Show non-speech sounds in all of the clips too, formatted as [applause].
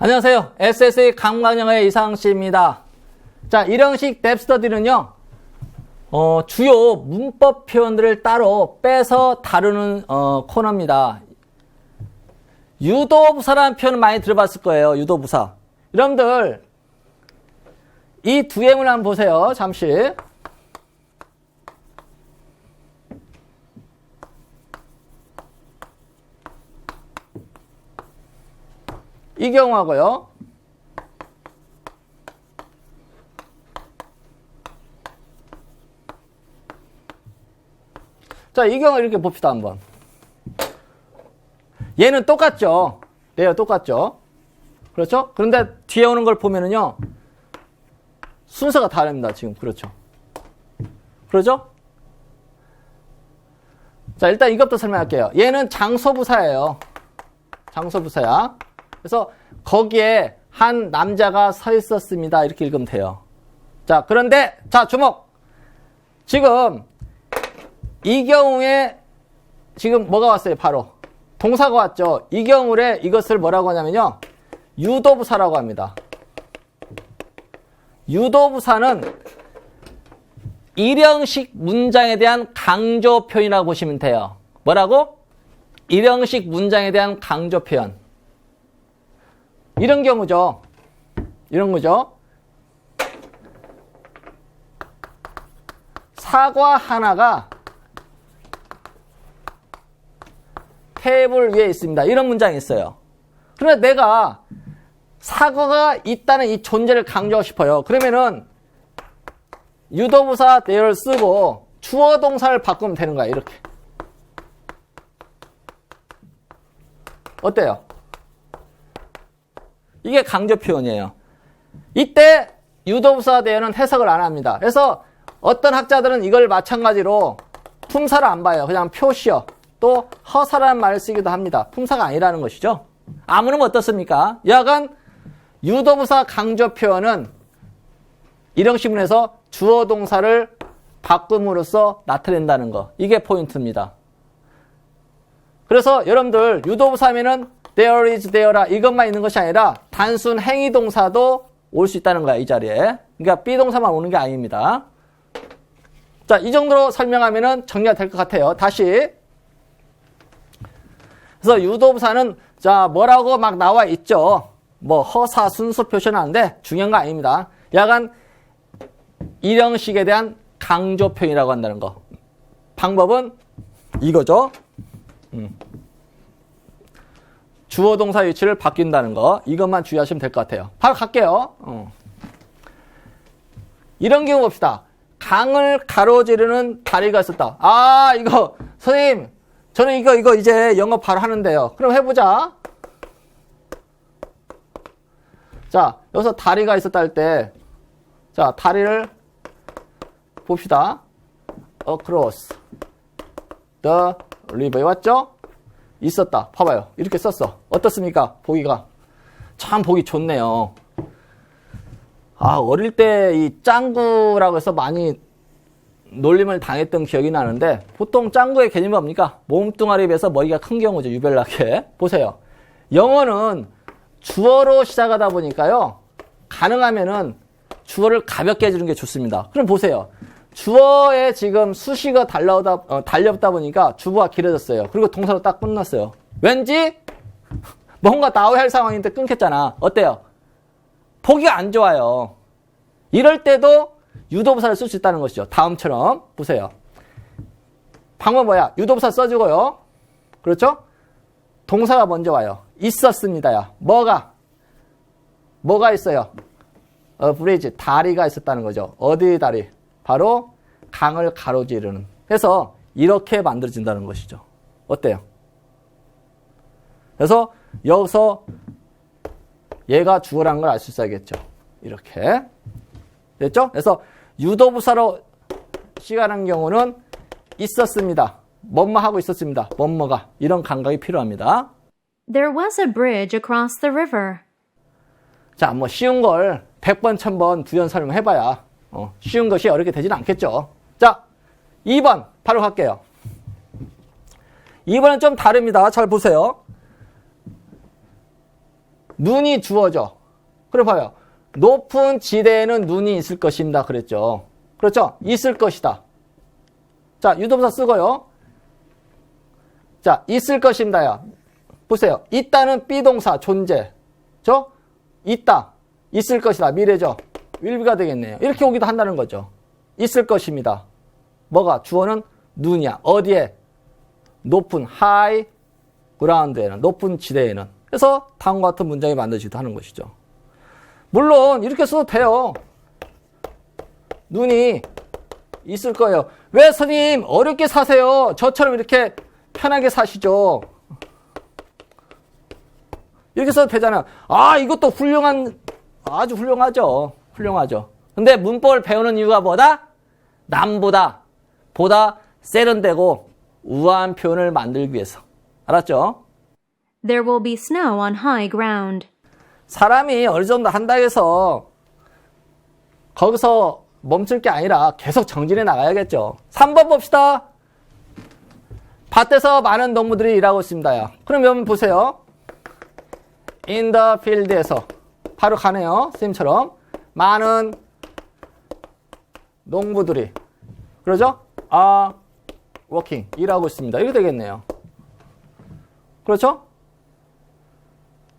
안녕하세요. SSA 강광영의 이상 씨입니다. 자, 일형식 뎁스터디는요, 어, 주요 문법 표현들을 따로 빼서 다루는, 어, 코너입니다. 유도부사라는 표현을 많이 들어봤을 거예요. 유도부사. 여러분들, 이 두 예문 한번 보세요. 잠시. 이 경우하고요. 자, 이 경우 이렇게 봅시다, 한번. 얘는 똑같죠? 얘가 똑같죠? 그렇죠? 그런데 뒤에 오는 걸 보면은요, 순서가 다릅니다, 지금. 그렇죠? 그러죠? 자, 일단 이것부터 설명할게요. 얘는 장소부사예요. 장소부사야. 그래서 거기에 한 남자가 서 있었습니다. 이렇게 읽으면 돼요. 자, 그런데, 자, 주목! 지금, 이 경우에, 지금 뭐가 왔어요? 바로. 동사가 왔죠? 이 경우에 이것을 뭐라고 하냐면요. 유도부사라고 합니다. 유도부사는 일형식 문장에 대한 강조 표현이라고 보시면 돼요. 뭐라고? 일형식 문장에 대한 강조 표현. 이런 경우죠. 이런 거죠. 사과 하나가 테이블 위에 있습니다. 이런 문장이 있어요. 그런데 내가 사과가 있다는 이 존재를 강조하고 싶어요. 그러면은 유도부사 대열을 쓰고 주어 동사를 바꾸면 되는 거야. 이렇게. 어때요? 이게 강조 표현이에요. 이때 유도부사 대열은 해석을 안 합니다. 그래서 어떤 학자들은 이걸 마찬가지로 품사를 안 봐요. 그냥 표시어. 또 허사라는 말을 쓰기도 합니다. 품사가 아니라는 것이죠. 아무는 어떻습니까? 여하간 유도부사 강조 표현은 일형시문에서 주어 동사를 바꿈으로써 나타낸다는 거. 이게 포인트입니다. 그래서 여러분들 유도부사 하면은 there is there라 이것만 있는 것이 아니라 단순 행위 동사도 올 수 있다는 거야, 이 자리에. 그러니까 비동사만 오는 게 아닙니다. 자, 이 정도로 설명하면은 정리가 될 것 같아요. 다시. 그래서 유도부사는 자, 뭐라고 막 나와 있죠. 뭐 허사 순서 표시하는데 중요한 거 아닙니다. 약간 일형식에 대한 강조 표현이라고 한다는 거. 방법은 이거죠. 음. 주어 동사 위치를 바뀐다는 거. 이것만 주의하시면 될 것 같아요. 바로 갈게요. 어. 이런 경우 봅시다. 강을 가로지르는 다리가 있었다. 아, 이거 선생님, 저는 이거 이거 이제 영어 바로 하는데요. 그럼 해보자. 자, 여기서 다리가 있었다 할 때, 자, 다리를 봅시다. across the river 왔죠? 있었다. 봐봐요. 이렇게 썼어. 어떻습니까? 보기가. 참 보기 좋네요. 아, 어릴 때 이 짱구라고 해서 많이 놀림을 당했던 기억이 나는데 보통 짱구의 개념이 뭡니까? 몸뚱아리에 비해서 머리가 큰 경우죠. 유별나게. 보세요. 영어는 주어로 시작하다 보니까요. 가능하면은 주어를 가볍게 해주는 게 좋습니다. 그럼 보세요. 주어에 지금 수식어 달려오다, 어, 달려다 보니까 주어가 길어졌어요. 그리고 동사로 딱 끝났어요. 왠지 뭔가 나와야 할 상황인데 끊겼잖아. 어때요? 보기가 안 좋아요. 이럴 때도 유도부사를 쓸 수 있다는 것이죠. 다음처럼 보세요. 방법 뭐야? 유도부사 써주고요. 그렇죠? 동사가 먼저 와요. 있었습니다야. 뭐가? 뭐가 있어요? 어, 브리지 다리가 있었다는 거죠. 어디 다리? 바로 강을 가로지르는. 해서 이렇게 만들어진다는 것이죠. 어때요? 그래서 여기서 얘가 주어라는 걸 알 수 있어야겠죠. 이렇게. 됐죠? 그래서 유도부사로 시간한 경우는 있었습니다. 뭐뭐 하고 있었습니다. 뭐뭐가. 이런 감각이 필요합니다. There was a bridge across the river. 자, 뭐 쉬운 걸 100번, 1000번 부연 설명해 봐야 어, 쉬운 것이 어렵게 되지는 않겠죠. 자, 2번 바로 갈게요. 2번은 좀 다릅니다. 잘 보세요. 눈이 주어져. 그래 봐요. 높은 지대에는 눈이 있을 것입니다. 그랬죠. 그렇죠? 있을 것이다. 자, 유도부사 쓰고요. 자, 있을 것입니다야. 보세요. 있다는 비동사 존재. 저 있다. 있을 것이다. 미래죠. Willbe가 되겠네요. 이렇게 오기도 한다는 거죠. 있을 것입니다. 뭐가 주어는 눈이야. 어디에? 높은 high ground에는 높은 지대에는. 그래서 다음과 같은 문장이 만들어지기도 하는 것이죠. 물론 이렇게 써도 돼요. 눈이 있을 거예요. 왜 선생님 어렵게 사세요? 저처럼 이렇게 편하게 사시죠. 이렇게 써도 되잖아요. 아, 이것도 훌륭한, 아주 훌륭하죠. 훌륭하죠. 근데 문법을 배우는 이유가 뭐다? 남보다, 보다 세련되고 우아한 표현을 만들기 위해서. 알았죠? There will be snow on high ground. 사람이 어느 정도 한다 해서 거기서 멈출 게 아니라 계속 정진해 나가야겠죠. 3번 봅시다. 밭에서 많은 동물들이 일하고 있습니다. 야. 그러면 보세요. in the field에서 바로 가네요. 선생님처럼 많은 농부들이 그러죠? are working 일하고 있습니다. 이렇게 되겠네요. 그렇죠?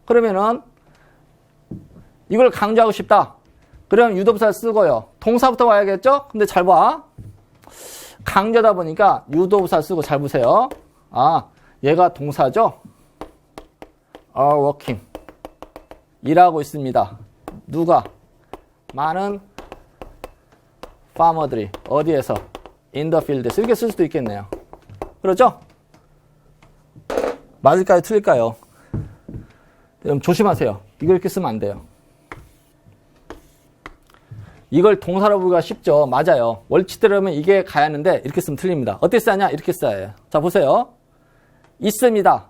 그러면은 이걸 강조하고 싶다. 그럼 유도부사를 쓰고요. 동사부터 와야겠죠? 근데 잘 봐. 강조다 보니까 유도부사 쓰고 잘 보세요. 아, 얘가 동사죠? are working. 일하고 있습니다. 누가? 많은 파머들이 어디에서? field에서 이렇게 쓸 수도 있겠네요. 그렇죠? 맞을까요? 틀릴까요? 여러분 조심하세요. 이걸 이렇게 쓰면 안 돼요. 이걸 동사로 보기가 쉽죠. 맞아요. 월치대로 하면 이게 가야 하는데 이렇게 쓰면 틀립니다. 어떻게 써야 이렇게 써야 해요. 자 보세요. 있습니다.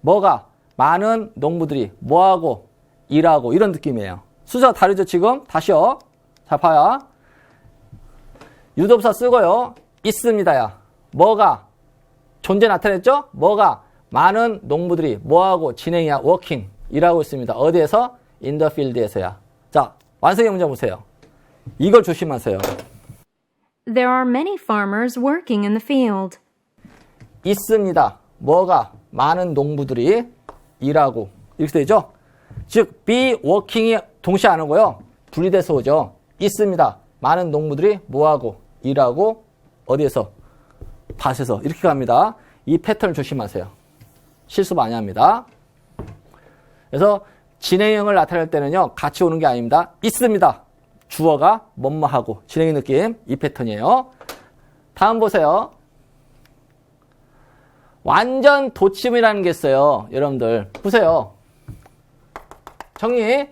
뭐가? 많은 농부들이 뭐하고 일하고 이런 느낌이에요. 수저가 다르죠 지금? 다시요. 자 봐요. 유도부사 쓰고요. 있습니다야. 뭐가? 존재 나타냈죠? 뭐가? 많은 농부들이 뭐하고 진행이야? 워킹. 일하고 있습니다. 어디에서? field에서야. 자, 완성의 문제 보세요. 이걸 조심하세요. There are many farmers working in the field. 있습니다. 뭐가? 많은 농부들이 일하고. 이렇게 되죠? 즉, be working이 동시에 안 오고요. 분리돼서 오죠. 있습니다. 많은 농부들이 뭐하고? 일하고, 어디에서? 밭에서. 이렇게 갑니다. 이 패턴을 조심하세요. 실수 많이 합니다. 그래서 진행형을 나타낼 때는요, 같이 오는 게 아닙니다. 있습니다. 주어가 뭐뭐하고 진행의 느낌 이 패턴이에요. 다음 보세요. 완전 도침이라는 게 있어요. 여러분들 보세요. 정리.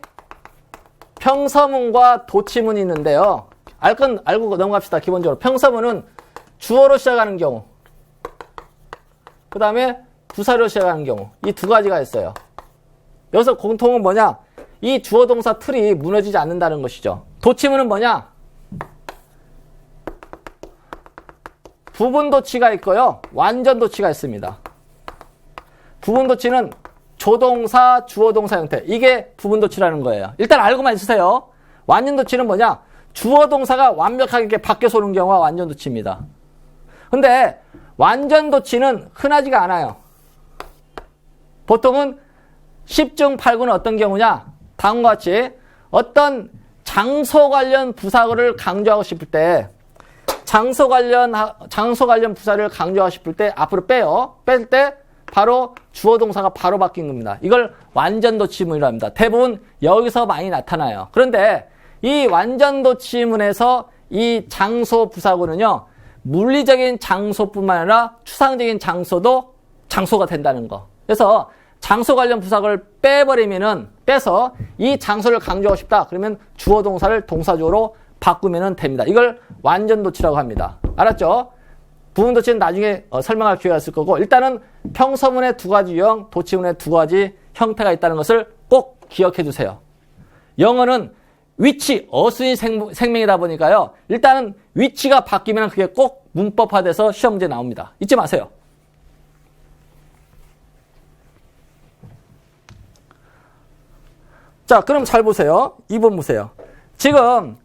평서문과 도치문이 있는데요. 알 건 알고 넘어갑시다. 기본적으로 평서문은 주어로 시작하는 경우. 그 다음에 부사로 시작하는 경우. 이 두 가지가 있어요. 여기서 공통은 뭐냐? 이 주어 동사 틀이 무너지지 않는다는 것이죠. 도치문은 뭐냐? 부분 도치가 있고요. 완전 도치가 있습니다. 부분 도치는 조동사, 주어 동사 형태. 이게 부분 도치라는 거예요. 일단 알고만 있으세요. 완전 도치는 뭐냐? 주어 동사가 완벽하게 바뀌어서 오는 경우가 완전 도치입니다. 근데 완전 도치는 흔하지가 않아요. 보통은 10중 8구는 어떤 경우냐? 다음과 같이 어떤 장소 관련 부사를 강조하고 싶을 때 장소 관련 하- 장소 관련 부사를 강조하고 싶을 때 앞으로 빼요. 뺄 때 바로 주어 동사가 바로 바뀐 겁니다. 이걸 완전 도치문이라 합니다. 대부분 여기서 많이 나타나요. 그런데 이 완전 도치문에서 이 장소 부사구는요. 물리적인 장소뿐만 아니라 추상적인 장소도 장소가 된다는 거. 그래서 장소 관련 부사를 빼버리면은 빼서 이 장소를 강조하고 싶다. 그러면 주어 동사를 동사적으로 바꾸면 됩니다. 이걸 완전 도치라고 합니다. 알았죠? 부분 도치는 나중에 어, 설명할 기회가 있을 거고 일단은 평서문의 두 가지 유형, 도치문의 두 가지 형태가 있다는 것을 꼭 기억해 주세요. 영어는 위치, 어순이 생, 생명이다 보니까요. 일단은 위치가 바뀌면 그게 꼭 문법화돼서 시험 문제 나옵니다. 잊지 마세요. 자, 그럼 잘 보세요. 2번 보세요. 지금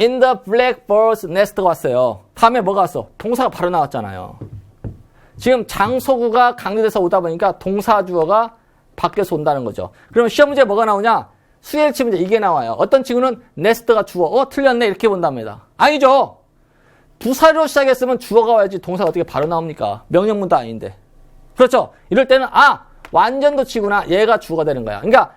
in the blackbird's nest가 왔어요. 다음에 뭐가 왔어? 동사가 바로 나왔잖아요. 지금 장소구가 강조돼서 오다 보니까 동사 주어가 밖에서 온다는 거죠. 그럼 시험 문제 뭐가 나오냐? 수일치 문제 이게 나와요. 어떤 친구는 네스트가 주어. 어, 틀렸네. 이렇게 본답니다. 아니죠. 부사로 시작했으면 주어가 와야지 동사가 어떻게 바로 나옵니까? 명령문도 아닌데. 그렇죠. 이럴 때는 아, 완전 도치구나. 얘가 주어가 되는 거야. 그러니까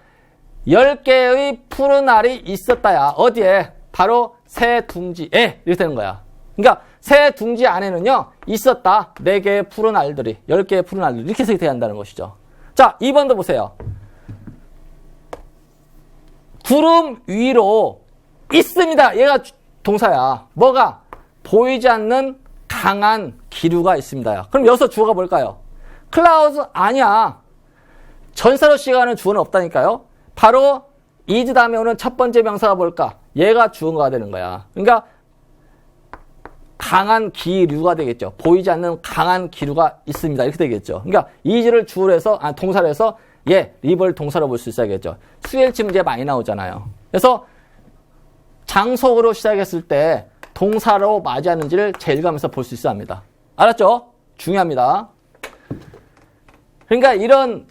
10개의 푸른 알이 있었다야. 어디에? 바로 새 둥지에. 이렇게 되는 거야. 그러니까 새 둥지 안에는요. 있었다. 4개의 푸른 알들이. 10개의 푸른 알들이. 이렇게 해석이 돼야 한다는 것이죠. 자, 2번도 보세요. 구름 위로 있습니다. 얘가 주- 동사야. 뭐가? 보이지 않는 강한 기류가 있습니다. 그럼 여기서 주어가 뭘까요? 클라우드 아니야. 전사로 시간은 주어는 없다니까요. 바로 is 다음에 오는 첫 번째 명사가 뭘까? 얘가 주어가 되는 거야. 그러니까 강한 기류가 되겠죠. 보이지 않는 강한 기류가 있습니다. 이렇게 되겠죠. 그러니까 is를 주어로 해서 아 동사로 해서 예, 리벌 동사로 볼 수 있어야겠죠. 수일치 문제 많이 나오잖아요. 그래서 장속으로 시작했을 때 동사로 맞이하는지를 제일감에서 볼 수 있어야 합니다. 알았죠? 중요합니다. 그러니까 이런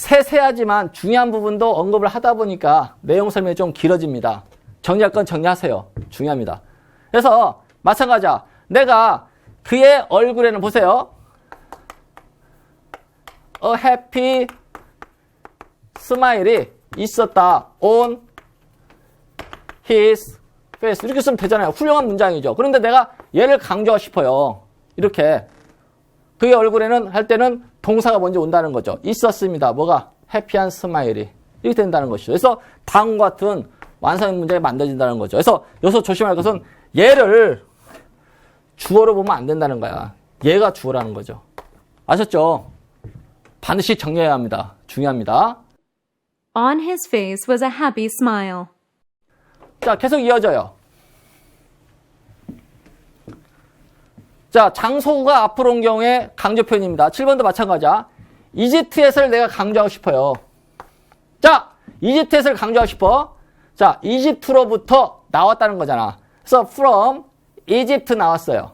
세세하지만 중요한 부분도 언급을 하다 보니까 내용 설명이 좀 길어집니다. 정리할 건 정리하세요. 중요합니다. 그래서 마찬가지야. 내가 그의 얼굴에는 보세요. A happy smile이 있었다. on his face. 이렇게 쓰면 되잖아요. 훌륭한 문장이죠. 그런데 내가 얘를 강조하고 싶어요. 이렇게. 그의 얼굴에는 할 때는 동사가 먼저 온다는 거죠. 있었습니다. 뭐가? 해피한 스마일이. 이렇게 된다는 것이죠. 그래서 다음과 같은 완성 문제가 만들어진다는 거죠. 그래서 여기서 조심할 것은 얘를 주어로 보면 안 된다는 거야. 얘가 주어라는 거죠. 아셨죠? 반드시 정리해야 합니다. 중요합니다. On his face was a happy smile. 자, 계속 이어져요. 자, 장소가 앞으로 온 경우에 강조 표현입니다. 7번도 마찬가지야. 이집트에서를 내가 강조하고 싶어요. 자, 이집트에서를 강조하고 싶어. 자, 이집트로부터 나왔다는 거잖아. 그래서 from 이집트 나왔어요.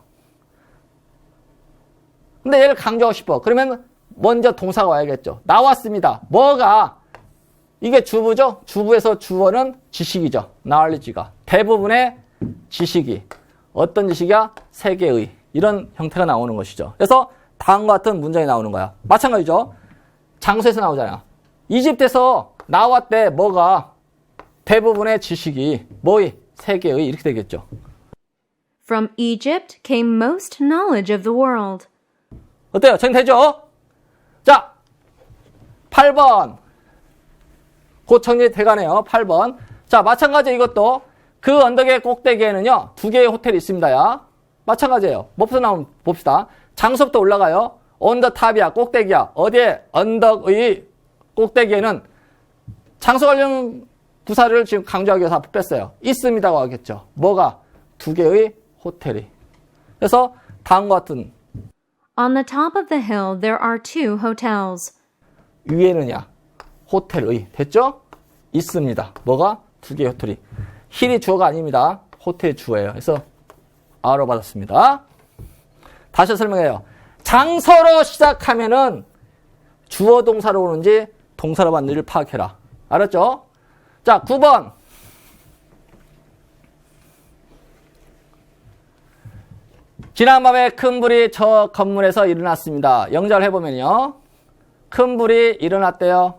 근데 얘를 강조하고 싶어. 그러면 먼저 동사가 와야겠죠. 나왔습니다. 뭐가? 이게 주부죠? 주부에서 주어는 지식이죠. knowledge가. 대부분의 지식이. 어떤 지식이야? 세계의. 이런 형태가 나오는 것이죠. 그래서 다음과 같은 문장이 나오는 거야. 마찬가지죠. 장소에서 나오잖아. 이집트에서 나왔대. 뭐가? 대부분의 지식이. 뭐의? 세계의. 이렇게 되겠죠. From Egypt came most knowledge of the world. 어때요? 정리 되죠? 자, 8번. 곧 정리 돼가네요. 8번. 자, 마찬가지 이것도 그 언덕의 꼭대기에는요, 두 개의 호텔이 있습니다. 야. 마찬가지예요. 뭐부터 나오면 봅시다. 장소부터 올라가요. 언더 탑이야, 꼭대기야. 어디에? 언덕의 꼭대기에는 장소 관련 부사를 지금 강조하기 위해서 앞에 뺐어요. 있습니다고 하겠죠. 뭐가? 두 개의 호텔이. 그래서 다음과 같은 On the top of the hill, there are two hotels. 위에는야 호텔의 됐죠? 있습니다. 뭐가 두 개의 호텔이 힐이 주어가 아닙니다. 호텔 주어예요. 그래서 아로 받았습니다. 다시 설명해요. 장서로 시작하면은 주어 동사로 오는지 동사로 받는지를 파악해라. 알았죠? 자, 9번. 지난 밤에 큰 불이 저 건물에서 일어났습니다. 영작을 해보면요. 큰 불이 일어났대요.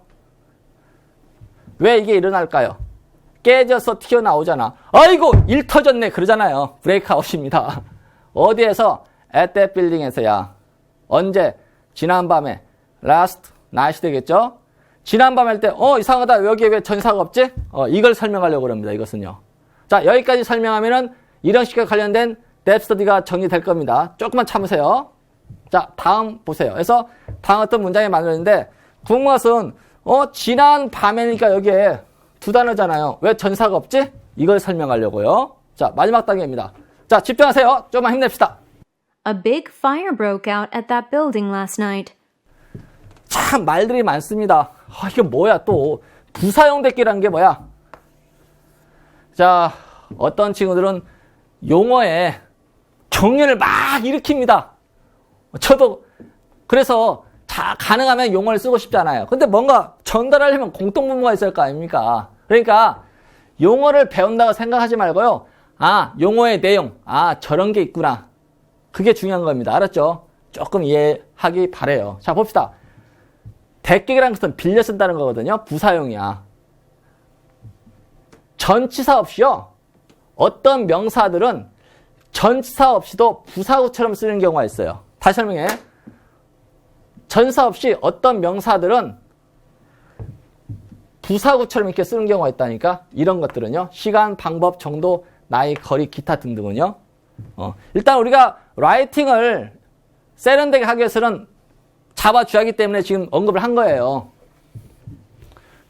왜 이게 일어날까요? 깨져서 튀어나오잖아. 아이고, 일 터졌네. 그러잖아요. 브레이크아웃입니다. [laughs] 어디에서? that building에서야. 언제? 지난밤에. last night이 되겠죠? 지난밤에 할 때, 어, 이상하다. 여기에 왜 전사가 없지? 어, 이걸 설명하려고 합니다. 이것은요. 자, 여기까지 설명하면은 이런 식과 관련된 뎁 스터디가 정리될 겁니다. 조금만 참으세요. 자, 다음 보세요. 그래서 다음 어떤 문장이 만들었는데 것은 어 지난 밤에니까 여기에 두 단어잖아요. 왜 전사가 없지? 이걸 설명하려고요. 자, 마지막 단계입니다. 자, 집중하세요. 좀만 힘냅시다. A big fire broke out at that building last night. 참 말들이 많습니다. 아, 이게 뭐야 또 부사용 대끼라는 게 뭐야? 자, 어떤 친구들은 용어에 경련을 막 일으킵니다. 저도 그래서 자, 가능하면 용어를 쓰고 싶지 않아요. 근데 뭔가 전달하려면 공통분모가 있을 거 아닙니까? 그러니까 용어를 배운다고 생각하지 말고요. 아, 용어의 내용. 아, 저런 게 있구나. 그게 중요한 겁니다. 알았죠? 조금 이해하기 바래요. 자, 봅시다. 대격이라는 것은 빌려 쓴다는 거거든요. 부사용이야. 전치사 없이요. 어떤 명사들은 전치사 없이도 부사구처럼 쓰는 경우가 있어요. 다시 설명해. 전사 없이 어떤 명사들은 부사구처럼 이렇게 쓰는 경우가 있다니까? 이런 것들은요 시간, 방법, 정도, 나이, 거리, 기타 등등은요 어, 일단 우리가 라이팅을 세련되게 하기 위해서는 잡아줘야 하기 때문에 지금 언급을 한 거예요.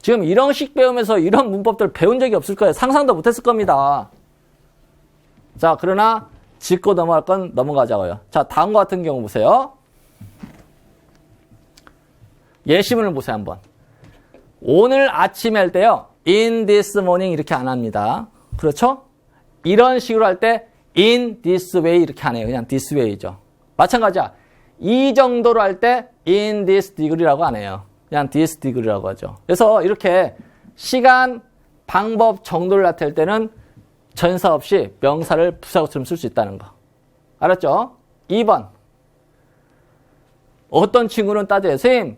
지금 이런 식 배우면서 이런 문법들 배운 적이 없을 거예요. 상상도 못했을 겁니다. 자 그러나 짚고 넘어갈 건 넘어가자고요. 자 다음과 같은 경우 보세요. 예시문을 보세요 한번 오늘 아침에 할 때요. in this morning 이렇게 안 합니다. 그렇죠? 이런 식으로 할 때 in this way 이렇게 안 해요. 그냥 this way죠. 마찬가지야. 이 정도로 할 때 in this degree라고 안 해요. 그냥 this degree라고 하죠. 그래서 이렇게 시간, 방법, 정도를 나타낼 때는 전사 없이 명사를 부사구처럼 쓸 수 있다는 거. 알았죠? 2번. 어떤 친구는 따져요. 선생님,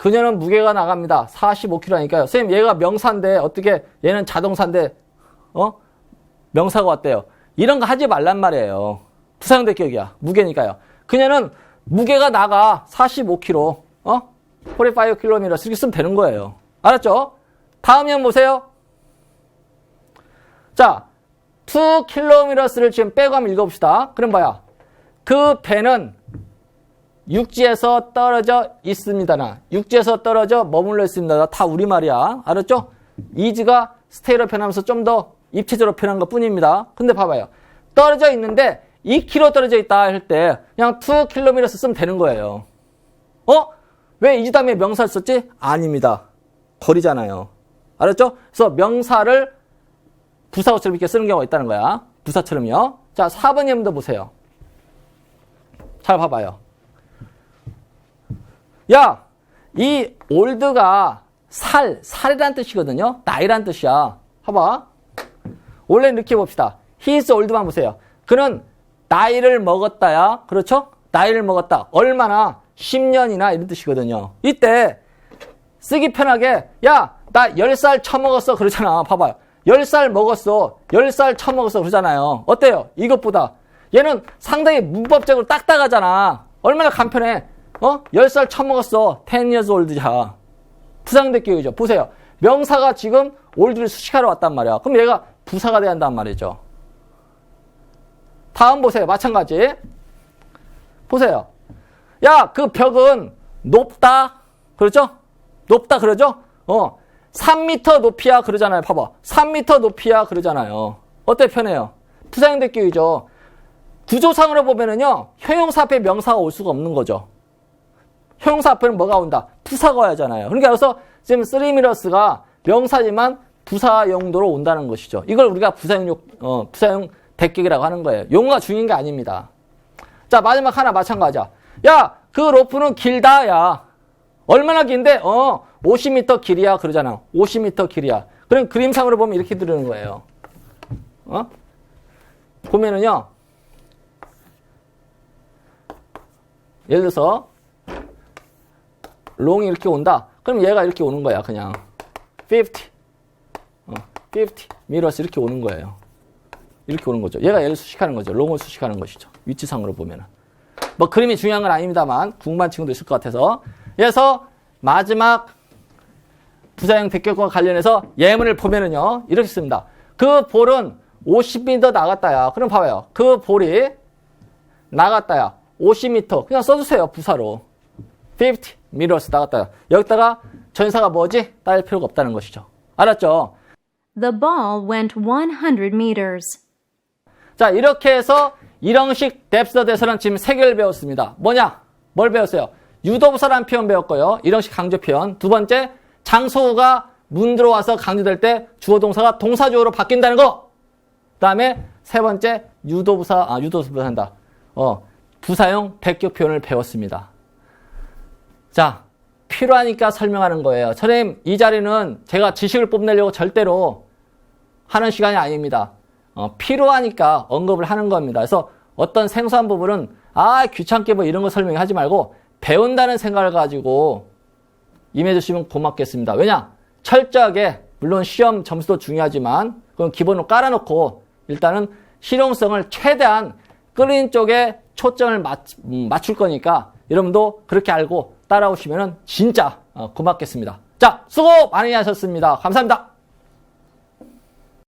그녀는 무게가 나갑니다. 45kg니까요. 선생님, 얘가 명사인데, 어떻게, 얘는 자동사인데, 어? 명사가 왔대요. 이런 거 하지 말란 말이에요. 부사용대 기억이야. 무게니까요. 그녀는 무게가 나가 45kg, 어? 45km 이렇게 쓰면 되는 거예요. 알았죠? 다음 년 보세요. 자, 2km를 지금 빼고 한번 읽어봅시다. 그럼 뭐야? 그 배는 육지에서 떨어져 있습니다나 육지에서 떨어져 머물러 있습니다. 다 우리말이야. 알았죠? 이즈가 스테이로 표현하면서 좀 더 입체적으로 표현한 것 뿐입니다. 근데 봐봐요. 떨어져 있는데 2km 떨어져 있다 할 때 그냥 2km 쓰면 되는 거예요. 어? 왜 이즈 다음에 명사를 썼지? 아닙니다. 거리잖아요. 알았죠? 그래서 명사를 부사어처럼 이렇게 쓰는 경우가 있다는 거야. 부사처럼요. 자, 4번 예문도 보세요. 잘 봐봐요. 야, 이 올드가 살, 살이란 뜻이거든요. 나이란 뜻이야. 봐봐. 원래 이렇게 봅시다. 히스 올드만 보세요. 그는 나이를 먹었다야. 그렇죠? 나이를 먹었다. 얼마나? 10년이나 이런 뜻이거든요. 이때 쓰기 편하게 야, 나 10살 처먹었어. 그러잖아. 봐봐요. 10살 먹었어. 10살 처먹었어. 그러잖아요. 어때요? 이것보다. 얘는 상당히 문법적으로 딱딱하잖아. 얼마나 간편해. 어? 10살 처먹었어. 10 years old야. 부상대 기억이죠. 보세요. 명사가 지금 올드를 수식하러 왔단 말이야. 그럼 얘가 부사가 돼야 한단 말이죠. 다음 보세요. 마찬가지. 보세요. 야, 그 벽은 높다. 그렇죠? 높다 그러죠? 어. 3m 높이야 그러잖아요. 봐봐. 3m 높이야 그러잖아요. 어때 편해요? 부사형대 기억이죠. 구조상으로 보면은요. 형용사 앞에 명사가 올 수가 없는 거죠. 형용사 앞에는 뭐가 온다? 부사가 와야잖아요. 그러니까 여기서 지금 쓰리미러스가 명사지만 부사 용도로 온다는 것이죠. 이걸 우리가 부사용, 어, 부사용 대격이라고 하는 거예요. 용어가 중요한 게 아닙니다. 자, 마지막 하나 마찬가지야. 야, 그 로프는 길다, 야. 얼마나 긴데? 어, 50m 길이야. 그러잖아. 50m 길이야. 그럼 그림상으로 보면 이렇게 들으는 거예요. 어? 보면은요. 예를 들어서 롱이 이렇게 온다. 그럼 얘가 이렇게 오는 거야, 그냥. 50. 어, 50. 미러스 이렇게 오는 거예요. 이렇게 오는 거죠. 얘가 얘를 수식하는 거죠. 롱을 수식하는 것이죠. 위치상으로 보면은. 뭐 그림이 중요한 건 아닙니다만 궁금한 친구도 있을 것 같아서. 그래서 마지막 부사형 대격과 관련해서 예문을 보면은요. 이렇게 씁니다. 그 볼은 50m 나갔다야. 그럼 봐봐요. 그 볼이 나갔다야. 50m. 그냥 써주세요. 부사로. 50 meters 나갔다야. 여기다가 전사가 뭐지? 따질 필요가 없다는 것이죠. 알았죠? The ball went 100 meters. 자, 이렇게 해서 일형식 뎁스더에서는 지금 세 개를 배웠습니다. 뭐냐? 뭘 배웠어요? 유도부사라는 표현 배웠고요. 일형식 강조 표현. 두 번째, 장소가 문 들어와서 강조될 때 주어 동사가 동사 주어로 바뀐다는 거. 그다음에 세 번째, 유도부사 아 유도부사 한다. 어, 부사용 대격 표현을 배웠습니다. 자, 필요하니까 설명하는 거예요. 선생님, 이 자리는 제가 지식을 뽐내려고 절대로 하는 시간이 아닙니다. 어, 필요하니까 언급을 하는 겁니다. 그래서 어떤 생소한 부분은 아 귀찮게 뭐 이런 거 설명하지 말고 배운다는 생각을 가지고 임해주시면 고맙겠습니다. 왜냐 철저하게 물론 시험 점수도 중요하지만 그건 기본으로 깔아놓고 일단은 실용성을 최대한 끌린 쪽에 초점을 맞, 음, 맞출 거니까 여러분도 그렇게 알고 따라오시면 진짜 어, 고맙겠습니다. 자 수고 많이 하셨습니다. 감사합니다.